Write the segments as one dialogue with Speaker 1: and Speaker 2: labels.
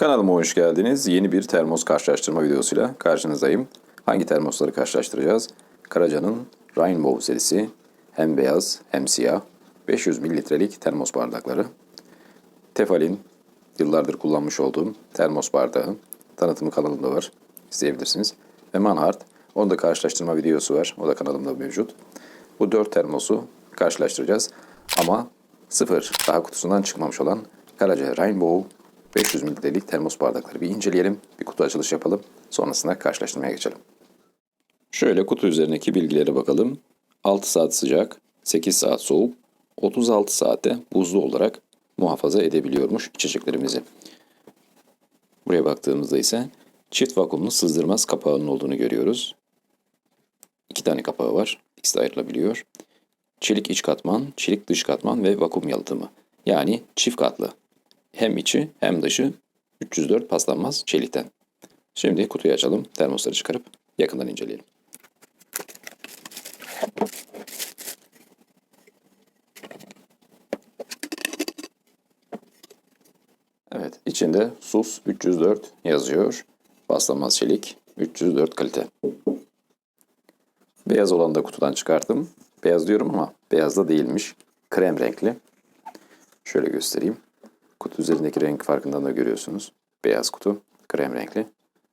Speaker 1: Kanalıma hoş geldiniz. Yeni bir termos karşılaştırma videosuyla karşınızdayım. Hangi termosları karşılaştıracağız? Karaca'nın Rainbow serisi hem beyaz hem siyah 500 mililitrelik termos bardakları. Tefal'in yıllardır kullanmış olduğum termos bardağı. Tanıtımı kanalımda var. İzleyebilirsiniz. Ve Manhart. Onun da karşılaştırma videosu var. O da kanalımda mevcut. Bu dört termosu karşılaştıracağız. Ama sıfır daha kutusundan çıkmamış olan Karaca Rainbow 500 mililitrelik termos bardakları bir inceleyelim. Bir kutu açılış yapalım. Sonrasında karşılaştırmaya geçelim. Şöyle kutu üzerindeki bilgilere bakalım. 6 saat sıcak, 8 saat soğuk, 36 saatte buzlu olarak muhafaza edebiliyormuş içeceklerimizi. Buraya baktığımızda ise çift vakumlu sızdırmaz kapağının olduğunu görüyoruz. İki tane kapağı var. İkisi de ayrılabiliyor. Çelik iç katman, çelik dış katman ve vakum yalıtımı. Yani çift katlı. Hem içi hem dışı 304 paslanmaz çelikten. Şimdi kutuyu açalım. Termosları çıkarıp yakından inceleyelim. Evet, içinde SUS 304 yazıyor. Paslanmaz çelik 304 kalite. Beyaz olanı da kutudan çıkarttım. Beyaz diyorum ama beyaz da değilmiş. Krem renkli. Şöyle göstereyim. Kutu üzerindeki renk farkından da görüyorsunuz. Beyaz kutu, krem renkli.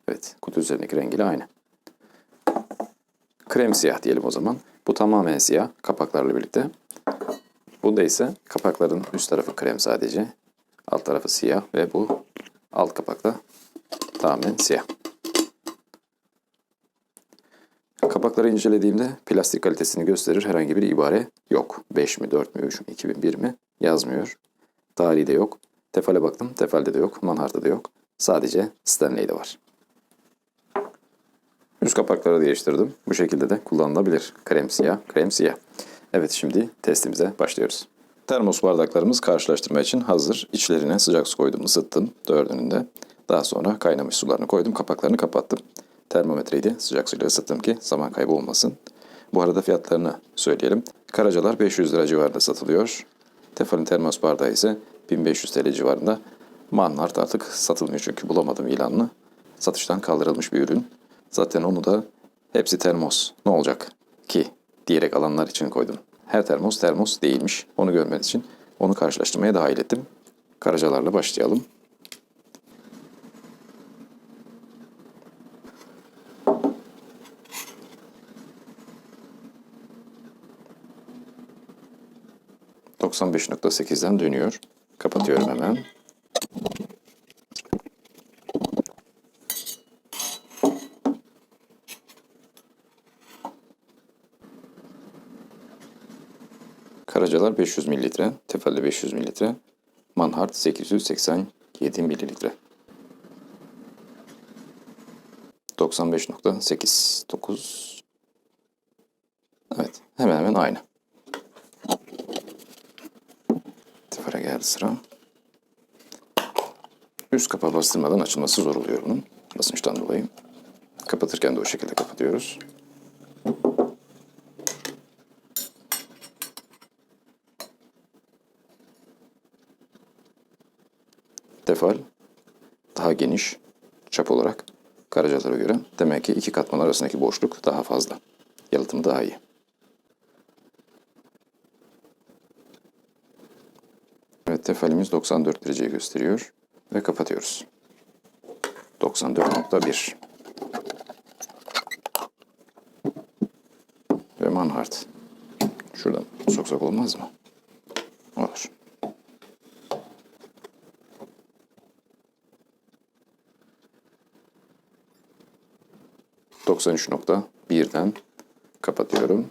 Speaker 1: Evet, kutu üzerindeki rengiyle aynı. Krem siyah diyelim o zaman. Bu tamamen siyah kapaklarla birlikte. Bunda ise kapakların üst tarafı krem sadece. Alt tarafı siyah ve bu alt kapakta tamamen siyah. Kapakları incelediğimde plastik kalitesini gösterir herhangi bir ibare yok. 5 mi, 4 mü, 3 mü, 2001 mi yazmıyor. Tarihi de yok. Tefal'e baktım. Tefal'de de yok. Manhar'da da yok. Sadece Stanley'de var. Üst kapakları değiştirdim. Bu şekilde de kullanılabilir. Krem siyah, krem siyah. Evet şimdi testimize başlıyoruz. Termos bardaklarımız karşılaştırma için hazır. İçlerine sıcak su koydum, ısıttım dördünün de. Daha sonra kaynamış sularını koydum, kapaklarını kapattım. Termometreyi de sıcak suyla ısıttım ki zaman kaybı olmasın. Bu arada fiyatlarını söyleyelim. Karacalar 500 lira civarında satılıyor. Tefal'in termos bardağı ise 1500 TL civarında. Manhart artık satılmıyor çünkü bulamadım ilanını. Satıştan kaldırılmış bir ürün. Zaten onu da hepsi termos. Ne olacak ki diyerek alanlar için koydum. Her termos termos değilmiş. Onu görmeniz için onu karşılaştırmaya dahil ettim. Karacalarla başlayalım. ...95.8'den dönüyor. Kapatıyorum hemen. Karacalar 500 mililitre, Tefal'de 500 mililitre, Manhart 887 mililitre. 95.89 Evet, hemen hemen aynı. Tefal'e geldi sıra. Üst kapağı bastırmadan açılması zor oluyor bunun. Basınçtan dolayı. Kapatırken de o şekilde kapatıyoruz. Tefal daha geniş çap olarak karacalara göre. Demek ki iki katman arasındaki boşluk daha fazla. Yalıtım daha iyi. Evet tefalimiz 94 dereceyi gösteriyor ve kapatıyoruz. 94.1 ve Manhart. Şuradan soksak olmaz mı? Olur. %93.1'den kapatıyorum.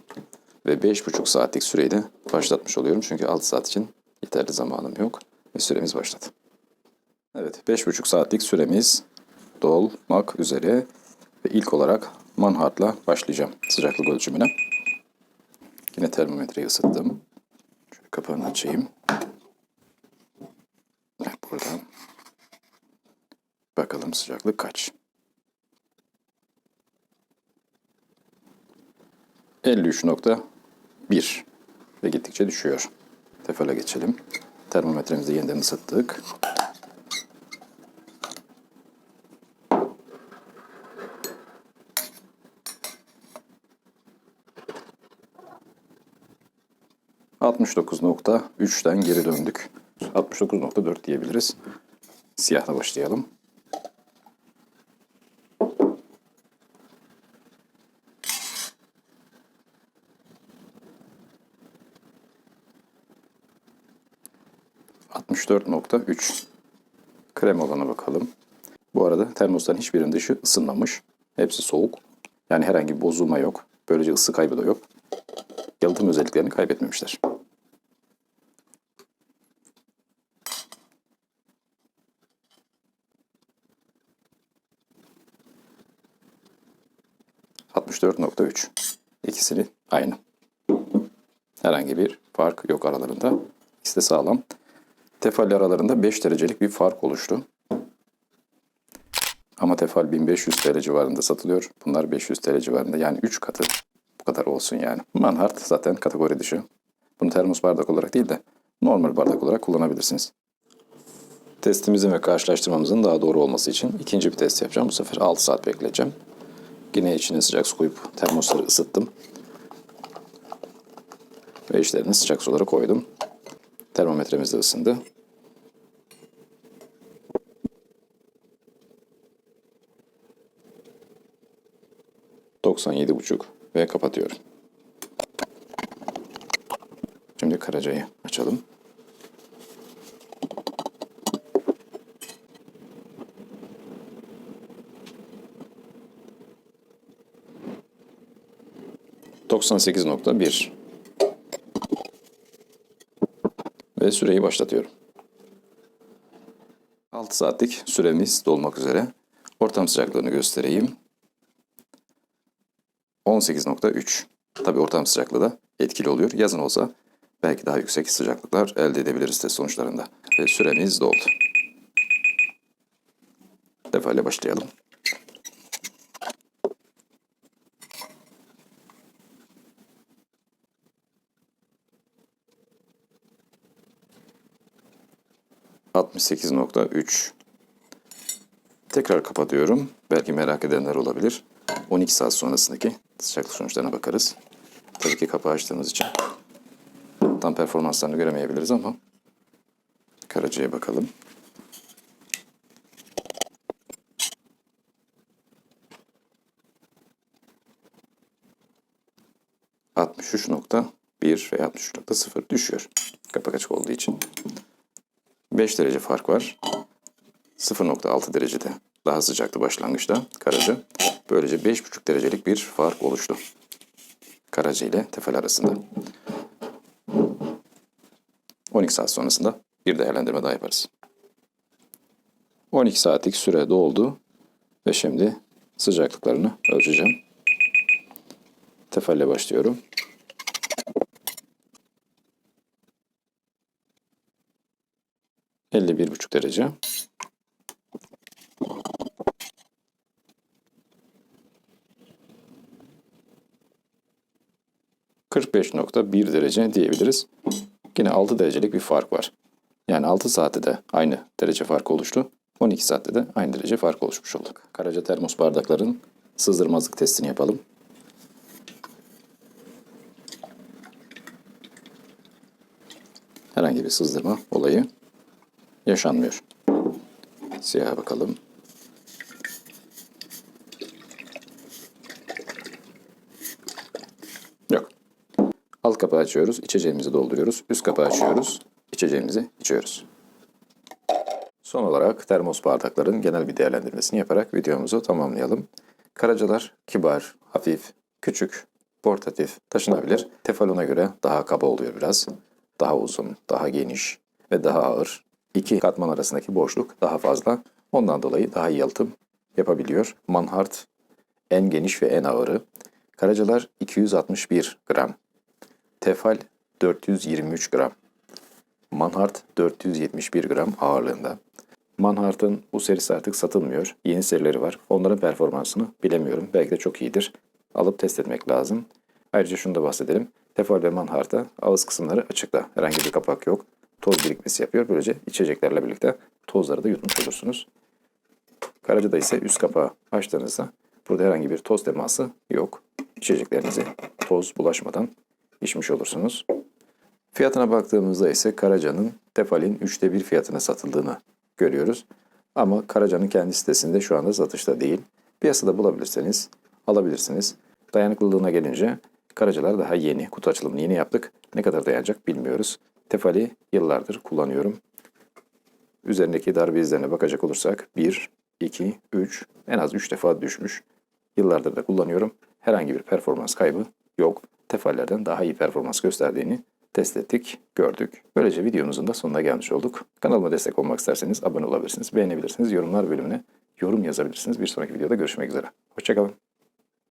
Speaker 1: Ve 5,5 saatlik süreyi de başlatmış oluyorum. Çünkü 6 saat için yeterli zamanım yok. Ve süremiz başladı. Evet 5,5 saatlik süremiz dolmak üzere. Ve ilk olarak Manhart'la başlayacağım sıcaklık ölçümüne. Yine termometreyi ısıttım. Şöyle kapağını açayım. Buradan bakalım sıcaklık kaç. 53.1 ve gittikçe düşüyor tefale geçelim. Termometremizi yeniden ısıttık. %69.3'ten geri döndük. 69.4 diyebiliriz. Siyahla başlayalım. ...64.3. Krem olana bakalım. Bu arada termosların hiçbirinin dışı ısınmamış. Hepsi soğuk. Yani herhangi bir bozulma yok. Böylece ısı kaybı da yok. Yalıtım özelliklerini kaybetmemişler. ...64.3. İkisini aynı. Herhangi bir fark yok aralarında. İkisi de sağlam. Tefal aralarında 5 derecelik bir fark oluştu. Ama tefal 1500 TL civarında satılıyor. Bunlar 500 TL civarında. Yani 3 katı bu kadar olsun yani. Manhart zaten kategori dışı. Bunu termos bardak olarak değil de normal bardak olarak kullanabilirsiniz. Testimizin ve karşılaştırmamızın daha doğru olması için ikinci bir test yapacağım. Bu sefer 6 saat bekleyeceğim. Yine içine sıcak su koyup termosları ısıttım. Ve içlerine sıcak suları koydum. Termometremiz de ısındı. 97,5 ve kapatıyorum. Şimdi karacayı açalım. ...98.1 ve süreyi başlatıyorum. 6 saatlik süremiz dolmak üzere. Ortam sıcaklığını göstereyim. 18.3. Tabi ortam sıcaklığı da etkili oluyor. Yazın olsa belki daha yüksek sıcaklıklar elde edebiliriz test sonuçlarında. Ve süremiz doldu. Defayla başlayalım. ...68.3... Tekrar kapatıyorum. Belki merak edenler olabilir. 12 saat sonrasındaki sıcaklık sonuçlarına bakarız. Tabii ki kapağı açtığımız için tam performanslarını göremeyebiliriz ama karacaya bakalım. ...63.1 ve 63.0 düşüyor. Kapak açık olduğu için. 5 derece fark var. 0.6 derecede daha sıcaktı başlangıçta Karaca. Böylece 5,5 derecelik bir fark oluştu. Karaca ile Tefel arasında. 12 saat sonrasında bir değerlendirme daha yaparız. 12 saatlik süre doldu ve şimdi sıcaklıklarını ölçeceğim. Tefelle başlıyorum. Elli bir buçuk derece. 45.1 derece diyebiliriz. Yine 6 derecelik bir fark var. Yani 6 saatte de aynı derece farkı oluştu. 12 saatte de aynı derece fark oluşmuş olduk. Karaca termos bardakların sızdırmazlık testini yapalım. Herhangi bir sızdırma olayı yaşanmıyor. Siyaha bakalım. Alt kapağı açıyoruz, içeceğimizi dolduruyoruz. Üst kapağı açıyoruz, içeceğimizi içiyoruz. Son olarak termos bardakların genel bir değerlendirmesini yaparak videomuzu tamamlayalım. Karacalar kibar, hafif, küçük, portatif, taşınabilir. Tefalon'a göre daha kaba oluyor biraz. Daha uzun, daha geniş ve daha ağır. İki katman arasındaki boşluk daha fazla. Ondan dolayı daha iyi yalıtım yapabiliyor. Manhart en geniş ve en ağırı. Karacalar 261 gram. Tefal 423 gram. Manhart 471 gram ağırlığında. Manhart'ın bu serisi artık satılmıyor. Yeni serileri var. Onların performansını bilemiyorum. Belki de çok iyidir. Alıp test etmek lazım. Ayrıca şunu da bahsedelim. Tefal ve Manhart'a ağız kısımları açıkta. Herhangi bir kapak yok. Toz birikmesi yapıyor. Böylece içeceklerle birlikte tozları da yutmuş olursunuz. Karaca'da ise üst kapağı açtığınızda burada herhangi bir toz teması yok. İçeceklerinizi toz bulaşmadan içmiş olursunuz. Fiyatına baktığımızda ise Karaca'nın Tefal'in 3'te 1 fiyatına satıldığını görüyoruz. Ama Karaca'nın kendi sitesinde şu anda satışta değil. Piyasada bulabilirseniz alabilirsiniz. Dayanıklılığına gelince Karacalar daha yeni. Kutu açılımını yeni yaptık. Ne kadar dayanacak bilmiyoruz. Tefal'i yıllardır kullanıyorum. Üzerindeki darbe izlerine bakacak olursak 1, 2, 3 en az 3 defa düşmüş. Yıllardır da kullanıyorum. Herhangi bir performans kaybı yok. Tefallerden daha iyi performans gösterdiğini test ettik, gördük. Böylece videomuzun da sonuna gelmiş olduk. Kanalıma destek olmak isterseniz abone olabilirsiniz, beğenebilirsiniz, yorumlar bölümüne yorum yazabilirsiniz. Bir sonraki videoda görüşmek üzere. Hoşçakalın.